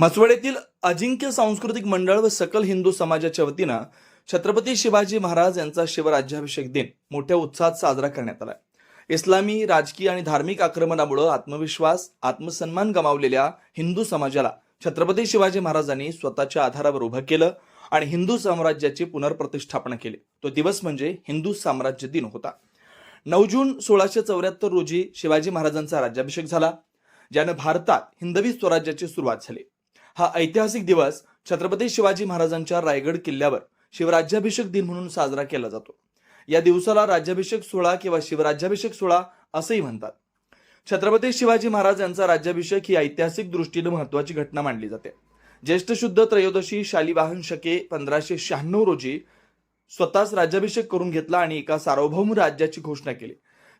म्हसवड अजिंक्य सांस्कृतिक मंडळ व सकल हिंदू समाजाच्या वतीनं छत्रपती शिवाजी महाराज यांचा शिवराज्याभिषेक दिन मोठ्या उत्साहात साजरा करण्यात आला. इस्लामी राजकीय आणि धार्मिक आक्रमणामुळे आत्मविश्वास आत्मसन्मान गमावलेल्या हिंदू समाजाला छत्रपती शिवाजी महाराजांनी स्वतःच्या आधारावर उभं केलं आणि हिंदू साम्राज्याची पुनर्प्रतिष्ठापना केली. तो दिवस म्हणजे हिंदू साम्राज्य दिन होता. नऊ जून सोळाशे चौऱ्याहत्तर रोजी शिवाजी महाराजांचा राज्याभिषेक झाला ज्यानं भारतात हिंदवी स्वराज्याची सुरुवात झाली. हा ऐतिहासिक दिवस छत्रपती शिवाजी महाराजांच्या रायगड किल्ल्यावर शिवराज्याभिषेक दिन म्हणून साजरा केला जातो. या दिवसाला राज्याभिषेक सोहळा किंवा शिवराज्याभिषेक सोहळा असंही म्हणतात. छत्रपती शिवाजी महाराज यांचा राज्याभिषेक ही ऐतिहासिक दृष्टीने महत्वाची घटना मानली जाते. ज्येष्ठ शुद्ध त्रयोदशी शालिवाहन शके पंधराशे शहाण्णव रोजी स्वतःच राज्याभिषेक करून घेतला आणि एका सार्वभौम राज्याची घोषणा केली.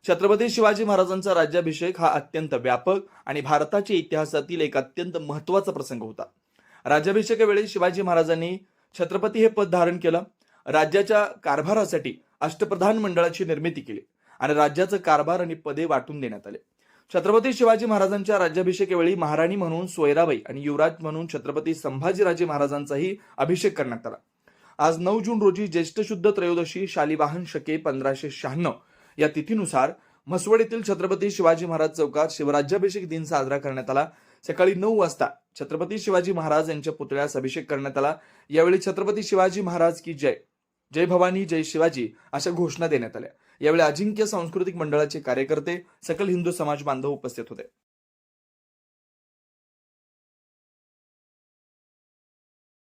छत्रपती शिवाजी महाराजांचा राज्याभिषेक हा अत्यंत व्यापक आणि भारताच्या इतिहासातील एक अत्यंत महत्त्वाचा प्रसंग होता. राज्याभिषेकावेळी शिवाजी महाराजांनी छत्रपती हे पद धारण केलं. राज्याच्या कारभारासाठी अष्टप्रधान मंडळाची निर्मिती केली आणि राज्याचं कारभार आणि पदे वाटून देण्यात आले. छत्रपती शिवाजी महाराजांच्या राज्याभिषेकावेळी महाराणी म्हणून सोयराबाई आणि युवराज म्हणून छत्रपती संभाजीराजे महाराजांचाही अभिषेक करण्यात आला. आज नऊ जून रोजी ज्येष्ठ शुद्ध त्रयोदशी शालिवाहन शके पंधराशे शहाण्णव या तिथीनुसार म्हसवड येथील छत्रपती शिवाजी महाराज चौकात शिवराज्याभिषेक दिन साजरा करण्यात आला. सकाळी नऊ वाजता छत्रपती शिवाजी महाराज यांच्या पुतळ्यास अभिषेक करण्यात आला. यावेळी छत्रपती शिवाजी महाराज की जय जय भवानी जय शिवाजी अशा घोषणा देण्यात आल्या. यावेळी अजिंक्य सांस्कृतिक मंडळाचे कार्यकर्ते सकल हिंदू समाज बांधव उपस्थित होते.